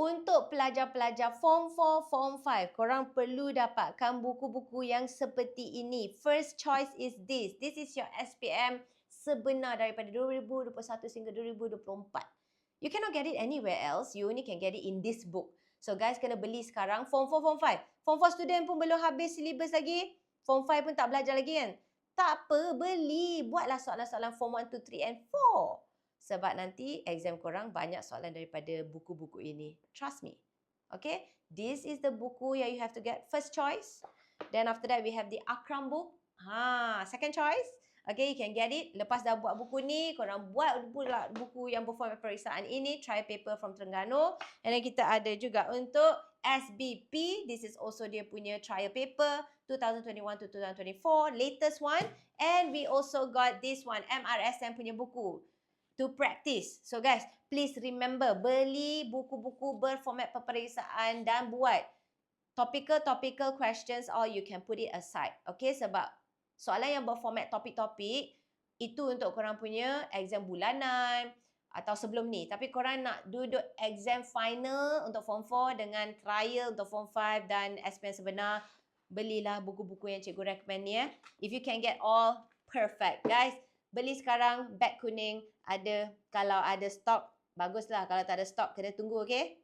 untuk pelajar-pelajar Form 4, Form 5, korang perlu dapatkan buku-buku yang seperti ini. First choice is this. This is your SPM sebenar daripada 2021 sehingga 2024. You cannot get it anywhere else. You only can get it in this book. So guys kena beli sekarang Form 4, Form 5. Form 4 student pun belum habis syllabus lagi. Form 5 pun tak belajar lagi kan. Tak apa, beli. Buatlah soalan-soalan Form 1, 2, 3 and 4. Sebab nanti exam korang banyak soalan daripada buku-buku ini. Trust me. Okay? This is the buku yang you have to get first choice. Then after that we have the Akram book. Ha, second choice. Okay, you can get it. Lepas dah buat buku ni, korang buat pula buku yang berformat peperiksaan ini. Try paper from Terengganu. And then kita ada juga untuk SBP. This is also dia punya trial paper. 2021 to 2024. Latest one. And we also got this one. MRSM punya buku. To practice. So guys, please remember. Beli buku-buku berformat peperiksaan dan buat topical-topical questions or you can put it aside. Okay, sebab soalan yang berformat topik-topik itu untuk korang punya exam bulanan atau sebelum ni. Tapi korang nak duduk exam final untuk form 4 dengan trial untuk form 5 dan SPM sebenar, belilah buku-buku yang cikgu recommend ni eh. If you can get all, perfect. Guys, beli sekarang beg kuning ada kalau ada stok baguslah. Kalau tak ada stok kena tunggu okay